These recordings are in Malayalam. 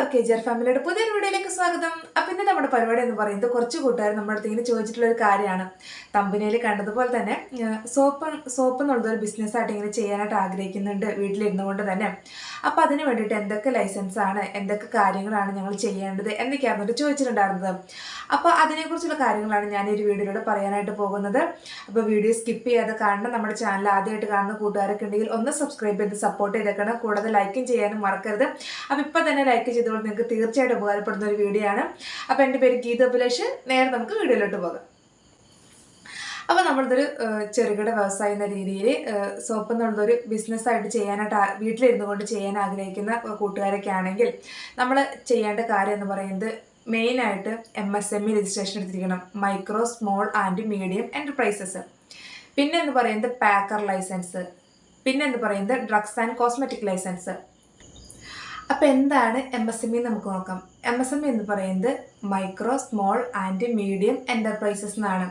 എല്ലാവർക്കും കെ ജി ആർ ഫാമിലിയുടെ പുതിയൊരു വീഡിയോയിലേക്ക് സ്വാഗതം. അപ്പം ഇന്ന് നമ്മുടെ പരിപാടി എന്ന് പറയുന്നത് കുറച്ച് കൂട്ടുകാർ നമ്മുടെ അടുത്ത് ഇങ്ങനെ ചോദിച്ചിട്ടുള്ള ഒരു കാര്യമാണ്. തമ്പനിയിൽ കണ്ടതുപോലെ തന്നെ സോപ്പ് സോപ്പ് എന്നുള്ളത് ഒരു ബിസിനസ്സായിട്ട് ഇങ്ങനെ ചെയ്യാനായിട്ട് ആഗ്രഹിക്കുന്നുണ്ട് വീട്ടിലിരുന്നു കൊണ്ട് തന്നെ. അപ്പോൾ അതിന് വേണ്ടിയിട്ട് എന്തൊക്കെ ലൈസൻസാണ് എന്തൊക്കെ കാര്യങ്ങളാണ് ഞങ്ങൾ ചെയ്യേണ്ടത് എന്നൊക്കെയാണ് എന്നിട്ട് ചോദിച്ചിട്ടുണ്ടായിരുന്നത്. അപ്പോൾ അതിനെക്കുറിച്ചുള്ള കാര്യങ്ങളാണ് ഞാൻ ഈ വീഡിയോയിലൂടെ പറയാനായിട്ട് പോകുന്നത്. അപ്പോൾ വീഡിയോ സ്കിപ്പ് ചെയ്യാതെ കാണണം നമ്മുടെ ചാനൽ ആദ്യമായിട്ട് കാണുന്ന കൂട്ടുകാരൊക്കെ ഉണ്ടെങ്കിൽ ഒന്ന് സബ്സ്ക്രൈബ് ചെയ്ത് സപ്പോർട്ട് ചെയ്തേക്കണം. കൂടാതെ ലൈക്കും ചെയ്യാനും മറക്കരുത്. അപ്പോൾ ഇപ്പം തന്നെ ലൈക്ക് ചെയ്തുകൊണ്ട് നിങ്ങൾക്ക് തീർച്ചയായിട്ടും ഉപകാരപ്പെടുന്ന ഒരു വീഡിയോ ആണ്. അപ്പോൾ എന്റെ പേര് ഗീത അഭിലേഷ്. നേരെ നമുക്ക് വീഡിയോയിലോട്ട് പോകാം. അപ്പോൾ നമ്മളിതൊരു ചെറുകിട വ്യവസായം എന്ന രീതിയിൽ സോപ്പ് എന്നുള്ളതൊരു ബിസിനസ്സായിട്ട് ചെയ്യാനായിട്ട് വീട്ടിലിരുന്നു കൊണ്ട് ചെയ്യാൻ ആഗ്രഹിക്കുന്ന കൂട്ടുകാരൊക്കെ ആണെങ്കിൽ നമ്മൾ ചെയ്യേണ്ട കാര്യം എന്ന് പറയുന്നത് മെയിനായിട്ട് M S M E registration എടുത്തിരിക്കണം. Micro small and medium enterprises പിന്നെ എന്ന് പറയുന്നത് പാക്കർ ലൈസൻസ് പിന്നെ എന്ന് പറയുന്നത് ഡ്രഗ്സ് ആൻഡ് കോസ്മെറ്റിക് ലൈസൻസ് അപ്പോൾ എന്താണ് എം എസ് എം ഇ നമുക്ക് നോക്കാം. എം എസ് എം ഇ എന്ന് പറയുന്നത് micro small and medium enterprises എന്നാണ്.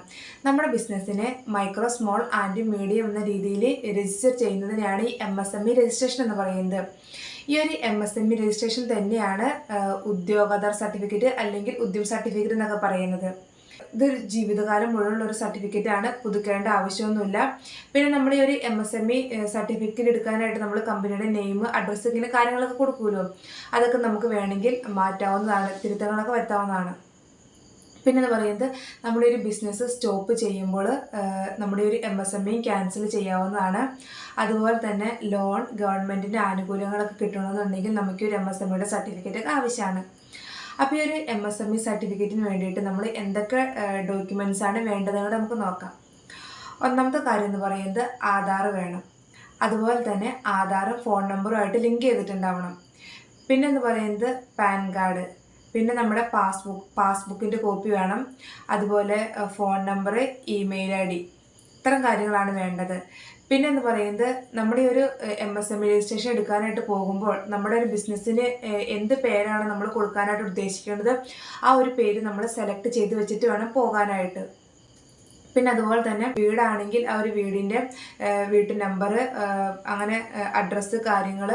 നമ്മുടെ ബിസിനസ്സിനെ മൈക്രോ സ്മോൾ ആൻഡ് മീഡിയം എന്ന രീതിയിൽ രജിസ്റ്റർ ചെയ്യുന്നതിനാണ് ഈ M S M E registration എന്ന് പറയുന്നത്. ഈ ഒരു M S M E registration തന്നെയാണ് ഉദ്യോഗാധാർ സർട്ടിഫിക്കറ്റ് അല്ലെങ്കിൽ ഉദ്യം സർട്ടിഫിക്കറ്റ് എന്നൊക്കെ പറയുന്നത്. ഇത് ജീവിതകാലം മുഴുവനുള്ള ഒരു സർട്ടിഫിക്കറ്റ് ആണ്. പുതുക്കേണ്ട ആവശ്യമൊന്നുമില്ല. പിന്നെ നമ്മൾ ഈ ഒരു M S M E certificate എടുക്കാനായിട്ട് നമ്മൾ കമ്പനിയുടെ നെയിം അഡ്രസ്സ് ഇങ്ങനെ കാര്യങ്ങളൊക്കെ കൊടുക്കുമല്ലോ. അതൊക്കെ നമുക്ക് വേണമെങ്കിൽ മാറ്റാവുന്നതാണ് തിരുത്തങ്ങളൊക്കെ വരുത്താവുന്നതാണ്. പിന്നെ എന്ന് പറയുന്നത് നമ്മുടെ ഒരു ബിസിനസ് സ്റ്റോപ്പ് ചെയ്യുമ്പോൾ നമ്മുടെ ഒരു M S M E cancel ചെയ്യാവുന്നതാണ്. അതുപോലെ തന്നെ ലോൺ ഗവൺമെന്റിന്റെ ആനുകൂല്യങ്ങളൊക്കെ കിട്ടണമെന്നുണ്ടെങ്കിൽ നമുക്ക് ഒരു എം എസ് എം ഇയുടെ സർട്ടിഫിക്കറ്റ് ഒക്കെ ആവശ്യമാണ്. അപ്പോൾ ഈ ഒരു എം എസ് എം ഇ സർട്ടിഫിക്കറ്റിന് വേണ്ടിയിട്ട് നമ്മൾ എന്തൊക്കെ ഡോക്യുമെന്റ്സ് ആണ് വേണ്ടതെന്ന് നമുക്ക് നോക്കാം. ഒന്നാമത്തെ കാര്യം എന്ന് പറയുന്നത് ആധാർ വേണം. അതുപോലെ തന്നെ ആധാറും ഫോൺ നമ്പറുമായിട്ട് ലിങ്ക് ചെയ്തിട്ടുണ്ടാവണം. പിന്നെ എന്ന് പറയുന്നത് പാൻ കാർഡ്. പിന്നെ നമ്മുടെ പാസ്ബുക്ക് പാസ്ബുക്കിന്റെ കോപ്പി വേണം. അതുപോലെ phone number email I D. ഇത്തരം കാര്യങ്ങളാണ് വേണ്ടത്. പിന്നെ എന്ന് പറയുന്നത്? നമ്മുടെ ഒരു എം എസ് എം രജിസ്ട്രേഷൻ എടുക്കാനായിട്ട് പോകുമ്പോൾ നമ്മുടെ ഒരു ബിസിനസ്സിന് എന്ത് പേരാണ് നമ്മൾ കൊടുക്കാനായിട്ട് ഉദ്ദേശിക്കുന്നത് ആ ഒരു പേര് നമ്മൾ സെലക്ട് ചെയ്ത് വെച്ചിട്ട് വേണം പോകാനായിട്ട്. പിന്നെ അതുപോലെ തന്നെ വീടാണെങ്കിൽ ആ ഒരു വീടിന്റെ വീട്ടു നമ്പർ അങ്ങനെ അഡ്രസ്സ് കാര്യങ്ങൾ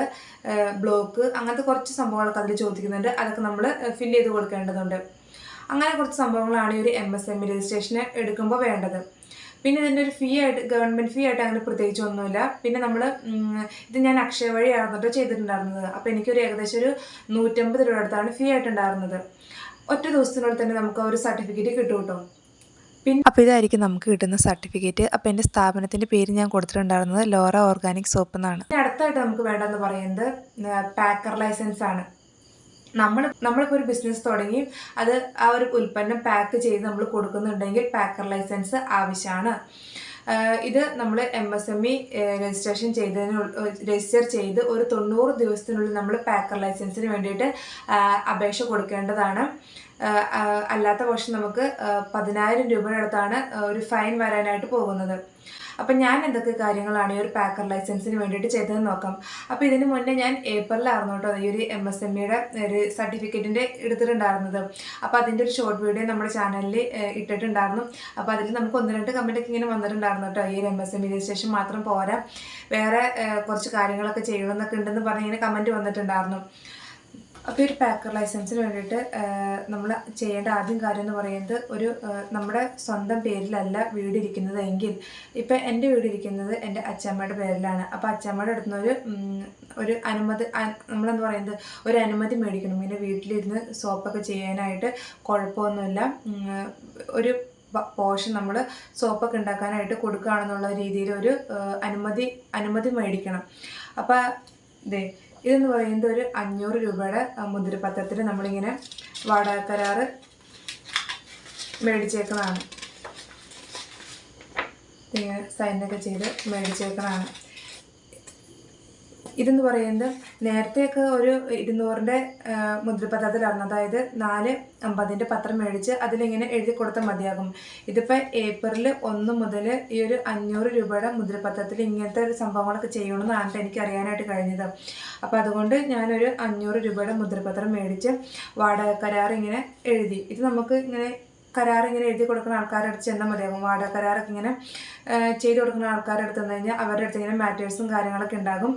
ബ്ലോക്ക് അങ്ങനത്തെ കുറച്ച് സംഭവങ്ങളൊക്കെ അതിൽ ചോദിക്കുന്നുണ്ട്. അതൊക്കെ നമ്മൾ ഫില്ല് ചെയ്ത് കൊടുക്കേണ്ടതുണ്ട്. അങ്ങനെ കുറച്ച് സംഭവങ്ങളാണ് ഈ ഒരു എം എസ് എം രജിസ്ട്രേഷന് എടുക്കുമ്പോൾ വേണ്ടത്. പിന്നെ ഇതിന്റെ ഒരു ഫീ ആയിട്ട് ഗവൺമെന്റ് ഫീ ആയിട്ട് അങ്ങനെ പ്രത്യേകിച്ച് ഒന്നുമില്ല. പിന്നെ നമ്മൾ ഇത് ഞാൻ അക്ഷയ വഴിയാണ് കേട്ടോ ചെയ്തിട്ടുണ്ടായിരുന്നത്. അപ്പോൾ എനിക്കൊരു ഏകദേശം ഒരു നൂറ്റമ്പത് രൂപ അടുത്താണ് ഫീ ആയിട്ടുണ്ടായിരുന്നത്. ഒറ്റ ദിവസത്തിനുള്ളിൽ തന്നെ നമുക്ക് ഒരു സർട്ടിഫിക്കറ്റ് കിട്ടും കേട്ടോ. പിന്നെ അപ്പോൾ ഇതായിരിക്കും നമുക്ക് കിട്ടുന്ന സർട്ടിഫിക്കറ്റ് അപ്പോൾ എന്റെ സ്ഥാപനത്തിന്റെ പേര് ഞാൻ കൊടുത്തിട്ടുണ്ടായിരുന്നത് ലോറ ഓർഗാനിക് സോപ്പ് എന്നാണ് പിന്നെ അടുത്തായിട്ട് നമുക്ക് വേണ്ടതെന്ന് പറയുന്നത് പാക്കർ ലൈസൻസ് ആണ്. നമ്മൾ നമ്മളിപ്പോൾ ഒരു ബിസിനസ് തുടങ്ങി അത് ആ ഒരു ഉൽപ്പന്നം പാക്ക് ചെയ്ത് നമ്മൾ കൊടുക്കുന്നുണ്ടെങ്കിൽ പാക്കർ ലൈസൻസ് ആവശ്യമാണ് ഇത് നമ്മൾ M S M E registration ചെയ്തതിന് രജിസ്റ്റർ ചെയ്ത് ഒരു തൊണ്ണൂറ് ദിവസത്തിനുള്ളിൽ നമ്മൾ പാക്കർ ലൈസൻസിന് വേണ്ടിയിട്ട് അപേക്ഷ കൊടുക്കേണ്ടതാണ്. അല്ലാത്ത പക്ഷം നമുക്ക് പതിനായിരം രൂപയുടെ അടുത്താണ് ഒരു ഫൈൻ വരാനായിട്ട് പോകുന്നത്. അപ്പം ഞാൻ എന്തൊക്കെ കാര്യങ്ങളാണ് ഈ ഒരു പാക്കർ ലൈസൻസിന് വേണ്ടിയിട്ട് ചെയ്തതെന്ന് നോക്കാം. അപ്പോൾ ഇതിന് മുന്നേ ഞാൻ ഏപ്രിലായിരുന്നു കേട്ടോ ഈ ഒരു എം എസ് എം ഇയുടെ ഒരു സർട്ടിഫിക്കറ്റിന്റെ എടുത്തിട്ടുണ്ടായിരുന്നത്. അപ്പോൾ അതിന്റെ ഒരു ഷോർട്ട് വീഡിയോ നമ്മുടെ ചാനലിൽ ഇട്ടിട്ടുണ്ടായിരുന്നു. അപ്പോൾ അതിൽ നമുക്ക് ഒന്ന് രണ്ട് കമന്റ് ഒക്കെ ഇങ്ങനെ വന്നിട്ടുണ്ടായിരുന്നു കേട്ടോ. ഈ ഒരു M S M E registration മാത്രം പോരാ. വേറെ കുറച്ച് കാര്യങ്ങളൊക്കെ ചെയ്യണമെന്നൊക്കെ ഉണ്ടെന്ന് പറഞ്ഞ് ഇങ്ങനെ കമന്റ് വന്നിട്ടുണ്ടായിരുന്നു. അപ്പോൾ ഒരു പാക്കർ ലൈസൻസിന് വേണ്ടിയിട്ട് നമ്മൾ ചെയ്യേണ്ട ആദ്യം കാര്യം എന്ന് പറയുന്നത് ഒരു നമ്മുടെ സ്വന്തം പേരിലല്ല വീടിരിക്കുന്നത് എങ്കിൽ ഇപ്പം എന്റെ വീടിരിക്കുന്നത് എന്റെ അച്ഛമ്മയുടെ പേരിലാണ്. അപ്പോൾ അച്ഛമ്മയുടെ അടുത്ത് ഒരു ഒരു അനുമതി നമ്മളെന്ന് പറയുന്നത് ഒരു അനുമതി മേടിക്കണം. ഇങ്ങനെ വീട്ടിലിരുന്ന് സോപ്പൊക്കെ ചെയ്യാനായിട്ട് കുഴപ്പമൊന്നുമില്ല. ഒരു പോഷൻ നമ്മൾ സോപ്പൊക്കെ ഉണ്ടാക്കാനായിട്ട് കൊടുക്കുകയാണെന്നുള്ള രീതിയിൽ ഒരു അനുമതി അനുമതി മേടിക്കണം. അപ്പോൾ ഇതേ ഇതെന്ന് പറയുന്നത് ഒരു അഞ്ഞൂറ് രൂപയുടെ മുദ്രപത്രത്തിൽ നമ്മളിങ്ങനെ വാടക കരാറ് മേടിച്ചേക്കുന്നതാണ്. ഇങ്ങനെ സൈനൊക്കെ ചെയ്ത് മേടിച്ചേക്കുന്നതാണ്. ഇതെന്ന് പറയുന്നത് നേരത്തെയൊക്കെ ഒരു ഇരുന്നൂറിന്റെ മുദ്രപത്രത്തിലായിരുന്നു അതായത് നാല് അമ്പതിന്റെ പത്രം മേടിച്ച് അതിലിങ്ങനെ എഴുതി കൊടുത്താൽ മതിയാകും. ഇതിപ്പോൾ ഏപ്രിൽ ഒന്ന് മുതൽ ഈ ഒരു അഞ്ഞൂറ് രൂപയുടെ മുദ്രപത്രത്തിൽ ഇങ്ങനത്തെ ഒരു സംഭവങ്ങളൊക്കെ ചെയ്യണമെന്നാണ് എനിക്ക് അറിയാനായിട്ട് കഴിഞ്ഞത്. അപ്പോൾ അതുകൊണ്ട് ഞാനൊരു അഞ്ഞൂറ് രൂപയുടെ മുദ്രപത്രം മേടിച്ച് വാടക കരാർ ഇങ്ങനെ എഴുതി. ഇത് നമുക്ക് ഇങ്ങനെ കരാർ ഇങ്ങനെ എഴുതി കൊടുക്കുന്ന ആൾക്കാരുടെ അടുത്ത് ചെന്നാൽ മതിയാകും വാടക കരാറൊക്കെ ഇങ്ങനെ ചെയ്ത് കൊടുക്കുന്ന ആൾക്കാരുടെ അടുത്ത് നിന്ന് കഴിഞ്ഞാൽ അവരുടെ അടുത്ത് ഇങ്ങനെ മാറ്റേഴ്സും കാര്യങ്ങളൊക്കെ ഉണ്ടാകും.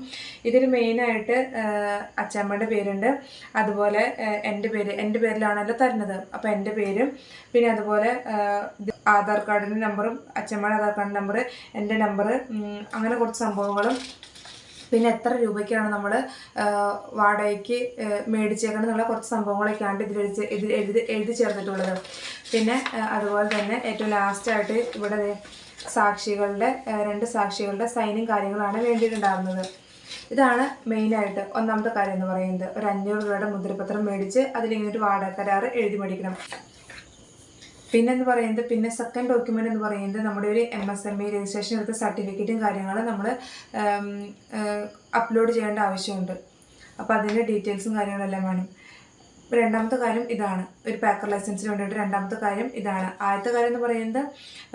ഇതിൽ മെയിനായിട്ട് അച്ഛമ്മയുടെ പേരുണ്ട്. അതുപോലെ എന്റെ പേര് എന്റെ പേരിലാണല്ലോ തരുന്നത്. അപ്പോൾ എന്റെ പേരും പിന്നെ അതുപോലെ ആധാർ കാർഡിന്റെ നമ്പറും അച്ഛമ്മയുടെ ആധാർ കാർഡിന്റെ നമ്പർ എന്റെ നമ്പർ അങ്ങനെ കുറച്ച് സംഭവങ്ങളും പിന്നെ എത്ര രൂപയ്ക്കാണ് നമ്മൾ വാടകയ്ക്ക് മേടിച്ചേക്കണം എന്നുള്ള കുറച്ച് സംഭവങ്ങളൊക്കെയാണ് ഇതിൽ എഴുതി എഴുതി എഴുതി ചേർത്തിട്ടുള്ളത് പിന്നെ അതുപോലെ തന്നെ ഏറ്റവും ലാസ്റ്റായിട്ട് ഇവിടെ സാക്ഷികളുടെ രണ്ട് സാക്ഷികളുടെ സൈനും കാര്യങ്ങളാണ് വേണ്ടിയിട്ടുണ്ടാകുന്നത് ഇതാണ് മെയിനായിട്ട് ഒന്നാമത്തെ കാര്യം എന്ന് പറയുന്നത്. ഒരു അഞ്ഞൂറ് രൂപയുടെ മുദ്രപത്രം മേടിച്ച് അതിലിങ്ങനെ ഒരു വാടക കരാറ് എഴുതി മേടിക്കണം. പിന്നെ എന്ന് പറയുന്നത് പിന്നെ സെക്കൻഡ് ഡോക്യുമെന്റ് എന്ന് പറയുന്നത് നമ്മുടെ ഒരു M S M E registration എടുത്ത സർട്ടിഫിക്കറ്റും കാര്യങ്ങളും നമ്മൾ അപ്ലോഡ് ചെയ്യേണ്ട ആവശ്യമുണ്ട്. അപ്പോൾ അതിന്റെ ഡീറ്റെയിൽസും കാര്യങ്ങളെല്ലാം വേണം. രണ്ടാമത്തെ കാര്യം ഇതാണ്. ഒരു പാക്കർ ലൈസൻസിന് വേണ്ടിയിട്ട് രണ്ടാമത്തെ കാര്യം ഇതാണ്. ആദ്യത്തെ കാര്യം എന്ന് പറയുന്നത്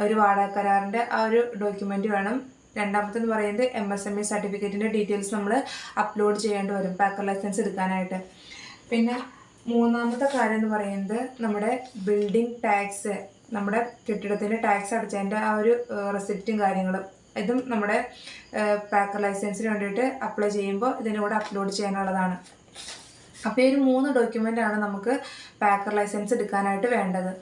ഒരു വാടക കരാറിന്റെ ആ ഒരു ഡോക്യുമെന്റ് വേണം. രണ്ടാമത്തെ എന്ന് പറയുന്നത് എം എസ് എം ഇ സർട്ടിഫിക്കറ്റിന്റെ ഡീറ്റെയിൽസ് നമ്മൾ അപ്ലോഡ് ചെയ്യേണ്ടി വരും പാക്കർ ലൈസൻസ് എടുക്കാനായിട്ട്. പിന്നെ മൂന്നാമത്തെ കാര്യം എന്ന് പറയുന്നത് നമ്മുടെ ബിൽഡിംഗ് ടാക്സ് നമ്മുടെ കെട്ടിടത്തിന്റെ ടാക്സ് അടച്ചതിന്റെ ആ ഒരു റെസിപ്റ്റും കാര്യങ്ങളും. ഇതും നമ്മുടെ പാക്കർ ലൈസൻസിന് വേണ്ടിയിട്ട് അപ്ലൈ ചെയ്യുമ്പോൾ ഇതിന്റെ കൂടെ അപ്ലോഡ് ചെയ്യാനുള്ളതാണ്. അപ്പോൾ ഈ ഒരു മൂന്ന് ഡോക്യുമെന്റ് ആണ് നമുക്ക് പാക്കർ ലൈസൻസ് എടുക്കാനായിട്ട് വേണ്ടത്.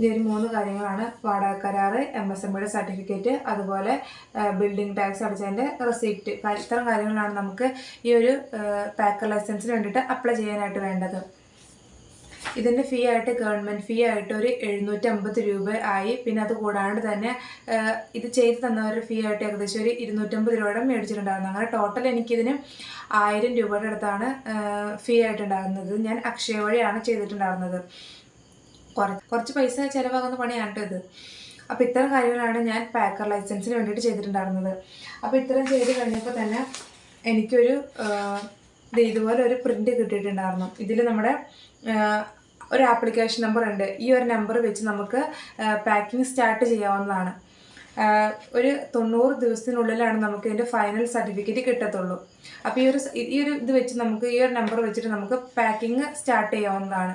ഈ ഒരു മൂന്ന് കാര്യങ്ങളാണ് വാടക കരാറ് എം എസ് എം ബിയുടെ സർട്ടിഫിക്കറ്റ് അതുപോലെ ബിൽഡിംഗ് ടാക്സ് അടച്ചതിന്റെ റെസിപ്റ്റ് ഇത്തരം കാര്യങ്ങളാണ് നമുക്ക് ഈ ഒരു പാക്കർ ലൈസൻസിന് വേണ്ടിയിട്ട് അപ്ലൈ ചെയ്യാനായിട്ട് വേണ്ടത്. ഇതിന്റെ ഫീ ആയിട്ട് ഗവൺമെന്റ് ഫീ ആയിട്ട് ഒരു എഴുന്നൂറ്റമ്പത് രൂപ ആയി. പിന്നെ അത് കൂടാണ്ട് തന്നെ ഇത് ചെയ്ത് തന്നവരുടെ ഫീ ആയിട്ട് ഏകദേശം ഒരു ഇരുന്നൂറ്റമ്പത് രൂപയുടെ മേടിച്ചിട്ടുണ്ടായിരുന്നു. അങ്ങനെ ടോട്ടൽ എനിക്കിതിന് ആയിരം രൂപയുടെ അടുത്താണ് ഫീ ആയിട്ടുണ്ടാകുന്നത് ഞാൻ അക്ഷയ വഴിയാണ് ചെയ്തിട്ടുണ്ടായിരുന്നത്. കുറച്ച് പൈസ ചിലവാകുന്ന പണിയാണ് ഇത്. അപ്പോൾ ഇത്തരം കാര്യങ്ങളാണ് ഞാൻ പാക്കർ ലൈസൻസിന് വേണ്ടിയിട്ട് ചെയ്തിട്ടുണ്ടായിരുന്നത്. അപ്പോൾ ഇത്തരം ചെയ്ത് കഴിഞ്ഞപ്പോൾ തന്നെ എനിക്കൊരു ഇതുപോലെ ഒരു പ്രിന്റ് കിട്ടിയിട്ടുണ്ടായിരുന്നു. ഇതിൽ നമ്മുടെ ഒരു ആപ്ലിക്കേഷൻ നമ്പർ ഉണ്ട്. ഈ ഒരു നമ്പർ വെച്ച് നമുക്ക് പാക്കിംഗ് സ്റ്റാർട്ട് ചെയ്യാവുന്നതാണ്. ഒരു തൊണ്ണൂറ് ദിവസത്തിനുള്ളിലാണ് നമുക്ക് ഇതിന്റെ ഫൈനൽ സർട്ടിഫിക്കറ്റ് കിട്ടത്തുള്ളൂ. അപ്പോൾ ഈ ഒരു ഈ ഒരു ഇത് വെച്ച് നമുക്ക് ഈ ഒരു നമ്പർ വെച്ചിട്ട് നമുക്ക് പാക്കിംഗ് സ്റ്റാർട്ട് ചെയ്യാവുന്നതാണ്.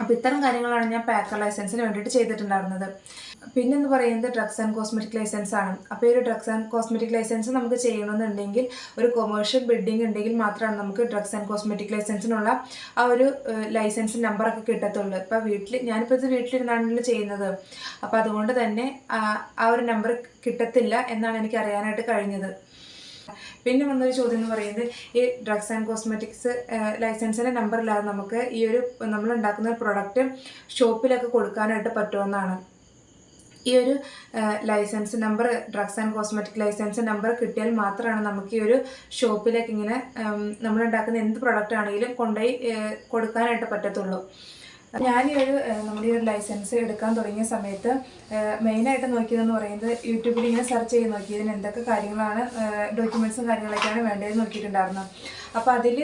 അപ്പോൾ ഇത്തരം കാര്യങ്ങളാണ് ഞാൻ പാക്കർ ലൈസൻസിന് വേണ്ടിയിട്ട് ചെയ്തിട്ടുണ്ടായിരുന്നത്. പിന്നെന്ന് പറയുന്നത് ഡ്രഗ്സ് ആൻഡ് കോസ്മെറ്റിക് ലൈസൻസ് ആണ്. അപ്പോൾ ഈ ഒരു ഡ്രഗ്സ് ആൻഡ് കോസ്മെറ്റിക് ലൈസൻസ് നമുക്ക് ചെയ്യണമെന്നുണ്ടെങ്കിൽ ഒരു കൊമേഴ്ഷ്യൽ ബിൽഡിംഗ് ഉണ്ടെങ്കിൽ മാത്രമാണ് നമുക്ക് ഡ്രഗ്സ് ആൻഡ് കോസ്മെറ്റിക് ലൈസൻസിനുള്ള ആ ഒരു ലൈസൻസ് നമ്പറൊക്കെ കിട്ടത്തുള്ളൂ. ഇപ്പോൾ വീട്ടിൽ ഞാനിപ്പോൾ ഇത് വീട്ടിലിരുന്നാണല്ലോ ചെയ്യുന്നത്. അപ്പോൾ അതുകൊണ്ട് തന്നെ ആ ഒരു നമ്പർ കിട്ടത്തില്ല എന്നാണ് എനിക്ക് അറിയാനായിട്ട് കഴിഞ്ഞത്. പിന്നെ വന്നൊരു ചോദ്യം എന്ന് പറയുന്നത് ഈ ഡ്രഗ്സ് ആൻഡ് കോസ്മെറ്റിക്സ് ലൈസൻസിന്റെ നമ്പർ ഇല്ലാതെ നമുക്ക് ഈ ഒരു നമ്മൾ ഉണ്ടാക്കുന്ന ഒരു പ്രൊഡക്റ്റ് ഷോപ്പിലൊക്കെ കൊടുക്കാനായിട്ട് പറ്റുമെന്നാണ്. ഈ ഒരു licence number drugs and cosmetic licence number കിട്ടിയാൽ മാത്രമാണ് നമുക്ക് ഈ ഒരു ഷോപ്പിലേക്ക് ഇങ്ങനെ നമ്മളുണ്ടാക്കുന്ന എന്ത് പ്രൊഡക്റ്റ് ആണെങ്കിലും കൊണ്ടുപോയി കൊടുക്കാനായിട്ട് പറ്റത്തുള്ളൂ. ഞാൻ ഈ ഒരു നമ്മുടെ ഈ ഒരു ലൈസൻസ് എടുക്കാൻ തുടങ്ങിയ സമയത്ത് മെയിനായിട്ട് നോക്കിയതെന്ന് പറയുന്നത് യൂട്യൂബിൽ ഇങ്ങനെ സെർച്ച് ചെയ്ത് നോക്കി ഇതിന് എന്തൊക്കെ കാര്യങ്ങളാണ് ഡോക്യുമെൻസും കാര്യങ്ങളൊക്കെയാണ് വേണ്ടതെന്ന് നോക്കിയിട്ടുണ്ടായിരുന്നു. അപ്പോൾ അതിൽ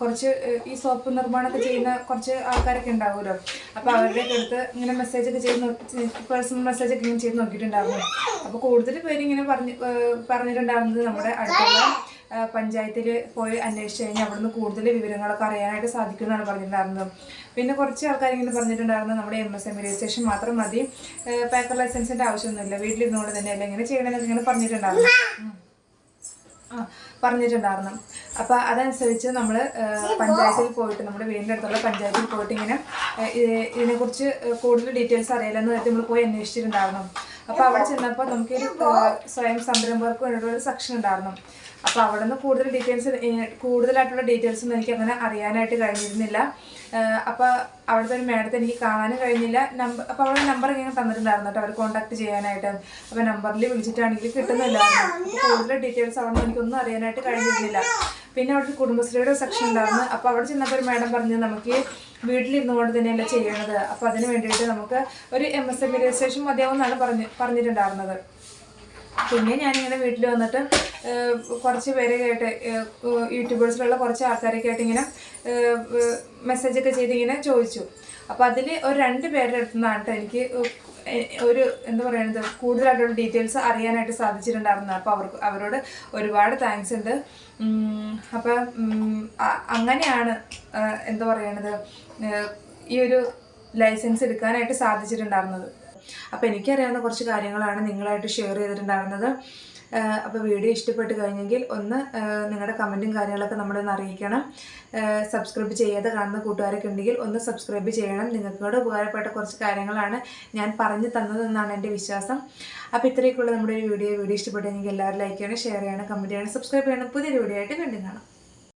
കുറച്ച് ഈ സോപ്പ് നിർമ്മാണമൊക്കെ ചെയ്യുന്ന കുറച്ച് ആൾക്കാരൊക്കെ ഉണ്ടാവുമല്ലോ? അപ്പോൾ അവരുടെ അടുത്ത് ഇങ്ങനെ മെസ്സേജ് ഒക്കെ ചെയ്ത് പേഴ്സണൽ മെസ്സേജ് ഒക്കെ ഇങ്ങനെ ചെയ്ത് നോക്കിയിട്ടുണ്ടായിരുന്നു. അപ്പോൾ കൂടുതൽ പേര് ഇങ്ങനെ പറഞ്ഞ് പറഞ്ഞിട്ടുണ്ടായിരുന്നത് നമ്മുടെ അടുത്തുള്ള പഞ്ചായത്തിൽ പോയി അന്വേഷിച്ച് കഴിഞ്ഞാൽ അവിടുന്ന് കൂടുതൽ വിവരങ്ങളൊക്കെ അറിയാനായിട്ട് സാധിക്കുമെന്നാണ് പറഞ്ഞിട്ടുണ്ടായിരുന്നത്. പിന്നെ കുറച്ച് ആൾക്കാർ ഇങ്ങനെ പറഞ്ഞിട്ടുണ്ടായിരുന്നു നമ്മുടെ എം എസ് എം രജിസ്ട്രേഷൻ മാത്രം മതി. പേപ്പർ ലൈസൻസിന്റെ ആവശ്യമൊന്നുമില്ല. വീട്ടിലിരുന്നുകൊണ്ട് തന്നെ അല്ല? ഇങ്ങനെ ചെയ്യണമെന്നൊക്കെ ഇങ്ങനെ പറഞ്ഞിട്ടുണ്ടായിരുന്നു. പറഞ്ഞിട്ടുണ്ടായിരുന്നു. അപ്പോൾ അതനുസരിച്ച് നമ്മൾ പഞ്ചായത്തിൽ പോയിട്ട് നമ്മുടെ വീടിന്റെ അടുത്തുള്ള പഞ്ചായത്തിൽ പോയിട്ട് ഇങ്ങനെ ഇതിനെക്കുറിച്ച് കൂടുതൽ ഡീറ്റെയിൽസ് അറിയില്ലെന്ന് നേരത്തെ നമ്മൾ പോയി അന്വേഷിച്ചിട്ടുണ്ടായിരുന്നു. അപ്പോൾ അവിടെ ചെന്നപ്പോൾ നമുക്കൊരു ഏഹ്, സ്വയം സംരംഭകർക്ക് വേണ്ടിയിട്ടുള്ള സെക്ഷൻ ഉണ്ടായിരുന്നു. അപ്പോൾ അവിടെ നിന്ന് കൂടുതൽ ഡീറ്റെയിൽസ് കൂടുതലായിട്ടുള്ള ഡീറ്റെയിൽസ് ഒന്നും എനിക്ക് അങ്ങനെ അറിയാനായിട്ട് കഴിഞ്ഞിരുന്നില്ല. അപ്പോൾ അവിടുത്തെ ഒരു മേഡത്തെ എനിക്ക് കാണാനും കഴിഞ്ഞില്ല. നമ്പർ അപ്പോൾ അവിടെ നമ്പർ ഇങ്ങനെ തന്നിട്ടുണ്ടായിരുന്നു കേട്ടോ. അവർ കോൺടാക്ട് ചെയ്യാനായിട്ട്. അപ്പോൾ നമ്പറിൽ വിളിച്ചിട്ടാണെങ്കിൽ കിട്ടുന്നില്ല കൂടുതൽ ഡീറ്റെയിൽസ് അവിടെ നിന്ന് എനിക്കൊന്നും അറിയാനായിട്ട് കഴിഞ്ഞിരുന്നില്ല. പിന്നെ അവിടെ കുടുംബശ്രീയുടെ സെക്ഷൻ ഉണ്ടായിരുന്നു. അപ്പോൾ അവിടെ ചെന്നപ്പോൾ ഒരു മേഡം പറഞ്ഞു നമുക്ക് വീട്ടിലിരുന്നു കൊണ്ട് തന്നെയല്ല ചെയ്യണത്? അപ്പോൾ അതിന് വേണ്ടിയിട്ട് നമുക്ക് ഒരു എം എസ് എം രജിസ്ട്രേഷൻ മതിയാവും എന്നാണ് പറഞ്ഞ് പറഞ്ഞിട്ടുണ്ടായിരുന്നത്. പിന്നെ ഞാനിങ്ങനെ വീട്ടിൽ വന്നിട്ട് കുറച്ച് പേരെ കേട്ട് യൂട്യൂബേഴ്സിലുള്ള കുറച്ച് ആൾക്കാരൊക്കെ ആയിട്ട് ഇങ്ങനെ മെസ്സേജൊക്കെ ചെയ്ത് ഇങ്ങനെ ചോദിച്ചു. അപ്പോൾ അതിൽ ഒരു രണ്ട് പേരുടെ അടുത്ത് നിന്നാണ് എനിക്ക് ഒരു എന്താ പറയുന്നത് കൂടുതലായിട്ടുള്ള ഡീറ്റെയിൽസ് അറിയാനായിട്ട് സാധിച്ചിട്ടുണ്ടായിരുന്നു അപ്പോൾ അവർക്ക് അവരോട് ഒരുപാട് താങ്ക്സ് ഉണ്ട്. അപ്പോൾ അപ്പം അങ്ങനെയാണ് എന്താ പറയണത് ഈ ഒരു ലൈസൻസ് എടുക്കാനായിട്ട് സാധിച്ചിട്ടുണ്ടായിരുന്നത്. അപ്പോൾ എനിക്കറിയാവുന്ന കുറച്ച് കാര്യങ്ങളാണ് നിങ്ങളായിട്ട് ഷെയർ ചെയ്തിട്ടുണ്ടായിരുന്നത്. അപ്പോൾ വീഡിയോ ഇഷ്ടപ്പെട്ട് കഴിഞ്ഞെങ്കിൽ ഒന്ന് നിങ്ങളുടെ കമന്റും കാര്യങ്ങളൊക്കെ നമ്മളൊന്ന് അറിയിക്കണം. സബ്സ്ക്രൈബ് ചെയ്യാതെ കാണുന്ന കൂട്ടുകാരൊക്കെ ഉണ്ടെങ്കിൽ ഒന്ന് സബ്സ്ക്രൈബ് ചെയ്യണം. നിങ്ങൾക്ക് കൂടെ ഉപകാരപ്പെട്ട കുറച്ച് കാര്യങ്ങളാണ് ഞാൻ പറഞ്ഞു തന്നതെന്നാണ് എന്റെ വിശ്വാസം. അപ്പോൾ ഇത്രയൊക്കെയുള്ള നമ്മുടെ ഒരു വീഡിയോ വീഡിയോ ഇഷ്ടപ്പെട്ടെങ്കിൽ എല്ലാവരും ലൈക്ക് ചെയ്യണം ഷെയർ ചെയ്യണം കമന്റ് ചെയ്യണം സബ്സ്ക്രൈബ് ചെയ്യണം. പുതിയൊരു വീഡിയോ ആയിട്ട് കണ്ടും കാണാം.